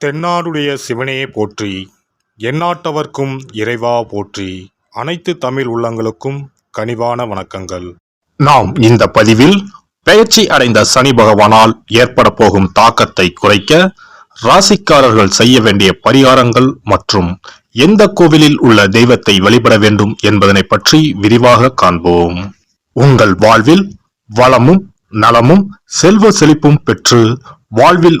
தென்னாடுடைய சிவனையே போற்றி எந்நாட்டவர்க்கும் இறைவா போற்றி அனைத்து தமிழ் உள்ளங்களுக்கும் கனிவான வணக்கங்கள். நாம் இந்த பதிவில் பெயர்ச்சி அடைந்த சனி பகவானால் ஏற்பட போகும் தாக்கத்தை குறைக்க ராசிக்காரர்கள் செய்ய வேண்டிய பரிகாரங்கள் மற்றும் எந்த கோவிலில் உள்ள தெய்வத்தை வழிபட வேண்டும் என்பதனை பற்றி விரிவாக காண்போம். உங்கள் வாழ்வில் வளமும் நலமும் செல்வ செழிப்பும் பெற்று வாழ்வில்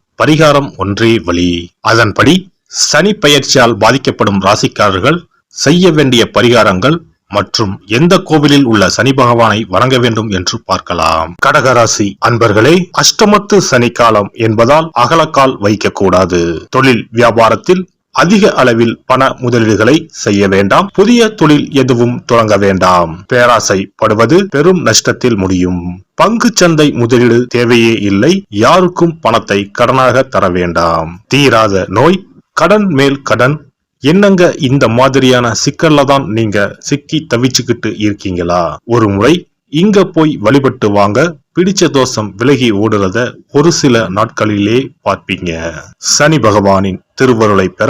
பரிகாரம் ஒன்றே வழி. அதன்படி சனி பயிற்சியால் பாதிக்கப்படும் ராசிக்காரர்கள் செய்ய வேண்டிய பரிகாரங்கள் மற்றும் எந்த கோவிலில் உள்ள சனி பகவானை வணங்க வேண்டும் என்று பார்க்கலாம். கடகராசி அன்பர்களே அஷ்டமத்து சனி காலம் என்பதால் அகலக்கால் வைக்கக்கூடாது. தொழில் வியாபாரத்தில் அதிக அளவில் பண முதலீடுகளை செய்ய வேண்டாம். புதிய தொழில் எதுவும் தொடங்க வேண்டாம். பேராசைப்படுவது பெரும் நஷ்டத்தில் முடியும். பங்கு சந்தை முதலீடு தேவையே இல்லை. யாருக்கும் பணத்தை கடனாக தர வேண்டாம். தீராத நோய் கடன் மேல் கடன். என்னங்க இந்த மாதிரியான சிக்கல்ல தான் நீங்க சிக்கி தவிச்சுக்கிட்டு இருக்கீங்களா? ஒரு முறை இங்க போய் வழிபட்டு வாங்க. பிடிச்ச தோஷம் விலகி ஓடுறத ஒரு சில நாட்களிலே பார்ப்பீங்க. சனி பகவானின் திருவருளை பெற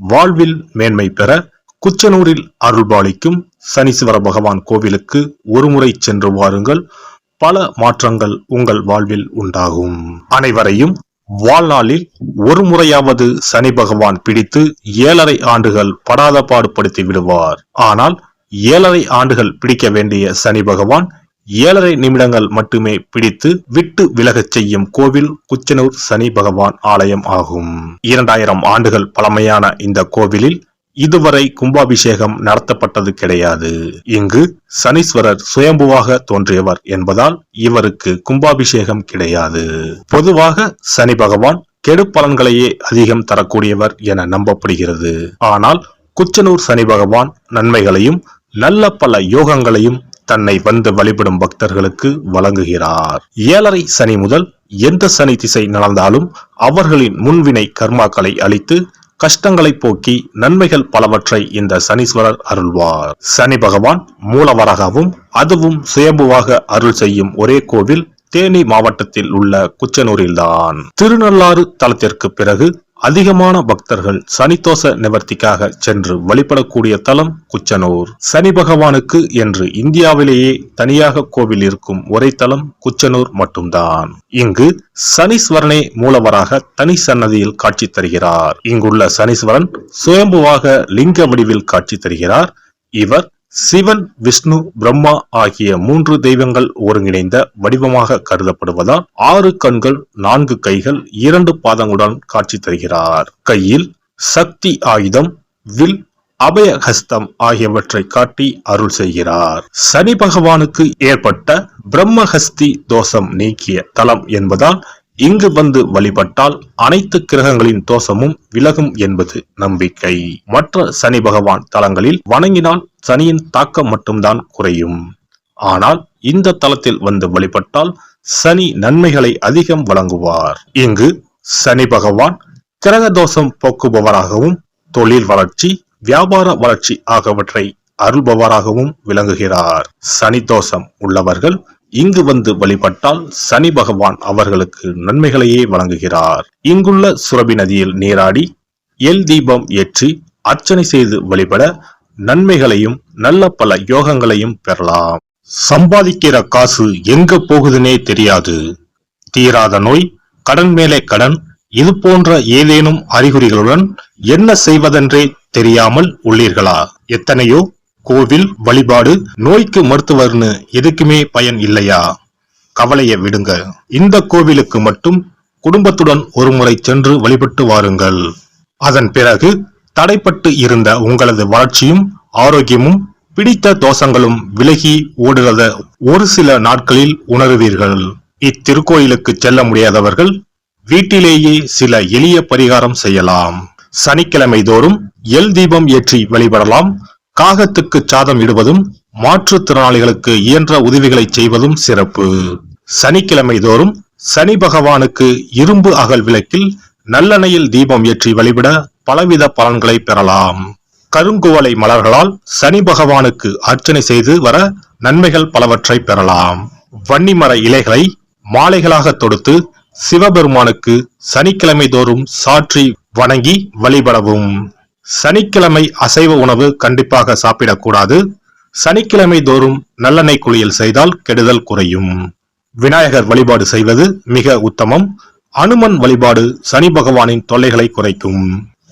வாழ்வில் மேன்மை பெற குச்சனூரில் அருள்பாலிக்கும் சனீஸ்வர பகவான் கோவிலுக்கு ஒருமுறை சென்று வாருங்கள். பல மாற்றங்கள் உங்கள் வாழ்வில் உண்டாகும். அனைவரையும் வாழ்நாளில் ஒரு முறையாவது சனி பகவான் பிடித்து ஏழரை ஆண்டுகள் படாத பாடுபடுத்தி விடுவார். ஆனால் ஏழரை ஆண்டுகள் பிடிக்க வேண்டிய சனி பகவான் ஏழரை நிமிடங்கள் மட்டுமே பிடித்து விட்டு விலகச் செய்யும் கோவில் குச்சனூர் சனி பகவான் ஆலயம் ஆகும். இரண்டாயிரம் ஆண்டுகள் பழமையான இந்த கோவிலில் இதுவரை கும்பாபிஷேகம் நடத்தப்பட்டது கிடையாது. இங்கு சனீஸ்வரர் சுயம்புவாக தோன்றியவர் என்பதால் இவருக்கு கும்பாபிஷேகம் கிடையாது. பொதுவாக சனி பகவான் கெடு பலன்களையே அதிகம் தரக்கூடியவர் என நம்பப்படுகிறது. ஆனால் குச்சனூர் சனி பகவான் நன்மைகளையும் நல்ல பல யோகங்களையும் தன்னை வந்து வழிபடும் பக்தர்களுக்கு வழங்குகிறார். ஏழரை சனி முதல் எந்த சனி திசை நடந்தாலும் அவர்களின் முன்வினை கர்மாக்களை அளித்து கஷ்டங்களை போக்கி நன்மைகள் பலவற்றை இந்த சனீஸ்வரர் அருள்வார். சனி பகவான் மூலவராகவும் அதுவும் சுயம்புவாக அருள் செய்யும் ஒரே கோவில் தேனி மாவட்டத்தில் உள்ள குச்சனூரில்தான். திருநள்ளாறு தலத்திற்கு பிறகு அதிகமான பக்தர்கள் சனிதோஷ நிவர்த்திக்காக சென்று வழிபடக்கூடிய தலம் குச்சனூர். சனி பகவானுக்கு என்று இந்தியாவிலேயே தனியாக கோவில் இருக்கும் ஒரே தலம் குச்சனூர் மட்டும்தான். இங்கு சனீஸ்வரனே மூலவராக தனி சன்னதியில் காட்சி தருகிறார். இங்குள்ள சனீஸ்வரன் சுயம்புவாக லிங்க வடிவில் காட்சி தருகிறார். இவர் சிவன் விஷ்ணு பிரம்மா ஆகிய மூன்று தெய்வங்கள் ஒருங்கிணைந்த வடிவமாக கருதப்படுவதால் ஆறு கண்கள் நான்கு கைகள் இரண்டு பாதங்களுடன் காட்சி தருகிறார். கையில் சக்தி ஆயுதம் வில் அபயஹஸ்தம் ஆகியவற்றை காட்டி அருள் செய்கிறார். சனி பகவானுக்கு ஏற்பட்ட பிரம்மஹஸ்தி தோஷம் நீக்கிய தலம் என்பதால் இங்கு வந்து வழிபட்டால் அனைத்து கிரகங்களின் தோஷமும் விலகும் என்பது நம்பிக்கை. மற்ற சனி பகவான் தலங்களில் வணங்கினால் சனியின் தாக்கம் மட்டும்தான் குறையும். ஆனால் இந்த தலத்தில் வந்து வழிபட்டால் சனி நன்மைகளை அதிகம் வழங்குவார். இங்கு சனி பகவான் கிரக தோஷம் போக்குபவராகவும் தொழில் வளர்ச்சி வியாபார வளர்ச்சி ஆகியவற்றை அருள்பவராகவும் விளங்குகிறார். சனி தோஷம் உள்ளவர்கள் இங்கு வந்து வழிபட்டால் சனி பகவான் அவர்களுக்கு நன்மைகளையே வழங்குகிறார். இங்குள்ள சுரபி நதியில் நீராடி எல் தீபம் ஏற்றி அர்ச்சனை செய்து வழிபட நன்மைகளையும் நல்ல பல யோகங்களையும் பெறலாம். சம்பாதிக்கிற காசு எங்க போகுதுன்னே தெரியாது. தீராத நோய் கடன் மேலே கடன் இது போன்ற ஏதேனும் அறிகுறிகளுடன் என்ன செய்வதென்றே தெரியாமல் உள்ளீர்களா? எத்தனையோ கோவில் வழிபாடு நோய்க்கு மருத்துவர்னு எதுக்குமே பயன் இல்லையா? கவலையை விடுங்க இந்த கோவிலுக்கு மட்டும் குடும்பத்துடன் ஒருமுறை சென்று வழிபட்டு வாருங்கள். அதன் பிறகு தடைப்பட்டு இருந்த உங்களது வளர்ச்சியும் ஆரோக்கியமும் பிடித்த தோஷங்களும் விலகி ஓடுகிறத ஒரு சில நாட்களில் உணருவீர்கள். இத்திருக்கோயிலுக்கு செல்ல முடியாதவர்கள் வீட்டிலேயே சில எளிய பரிகாரம் செய்யலாம். சனிக்கிழமை தோறும் எல் தீபம் ஏற்றி வழிபடலாம். காகத்துக்கு சாதம் இடுவதும் மாற்றுத்திறனாளிகளுக்கு இயன்ற உதவிகளை செய்வதும் சிறப்பு. சனிக்கிழமை தோறும் சனி பகவானுக்கு இரும்பு அகல் விளக்கில் நல்லெண்ணையில் தீபம் ஏற்றி வழிபட பலவித பலன்களை பெறலாம். கருங்குவலை மலர்களால் சனி பகவானுக்கு அர்ச்சனை செய்து வர நன்மைகள் பலவற்றை பெறலாம். வன்னிமர இலைகளை மாலைகளாக தொடுத்து சிவபெருமானுக்கு சனிக்கிழமை தோறும் சாற்றி வணங்கி வழிபடவும். சனிக்கிழமை அசைவ உணவு கண்டிப்பாக சாப்பிடக்கூடாது. சனிக்கிழமை தோறும் நல்லெண்ணெய் குளியல் செய்தால் கெடுதல் குறையும். விநாயகர் வழிபாடு செய்வது மிக உத்தமம். அனுமன் வழிபாடு சனி பகவானின் தொல்லைகளை குறைக்கும்.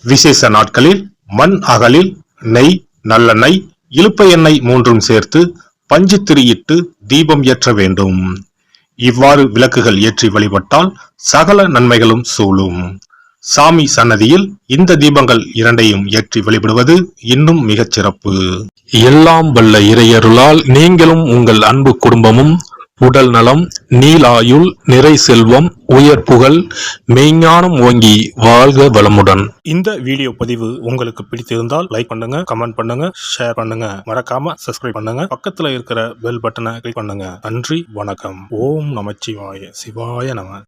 விசேஷ நாட்களில் மண் அகலில் நெய் நல்லெண்ணெய் இலுப்பை எண்ணெய் மூன்றும் சேர்த்து பஞ்சு திரியிட்டு தீபம் ஏற்ற வேண்டும். இவ்வாறு விளக்குகள் ஏற்றி வழிபட்டால் சகல நன்மைகளும் சூழும். சாமி சன்னதியில் இந்த தீபங்கள் இரண்டையும் ஏற்றி வழிபடுவது இன்னும் மிகச் சிறப்பு. எல்லாம் வல்ல இறையருளால் நீங்களும் உங்கள் அன்பு குடும்பமும் உடல் நலம் நீலாயுள் நிறை செல்வம் உயர் புகழ் மெய்ஞானம் ஓங்கி வாழ்க வளமுடன். இந்த வீடியோ பதிவு உங்களுக்கு பிடித்திருந்தால் லைக் பண்ணுங்க கமெண்ட் பண்ணுங்க ஷேர் பண்ணுங்க. மறக்காம சப்ஸ்கிரைப் பண்ணுங்க. பக்கத்துல இருக்கிற பெல் பட்டனை கிளிக் பண்ணுங்க. நன்றி வணக்கம். ஓம் நமச்சிவாய. சிவாய நம.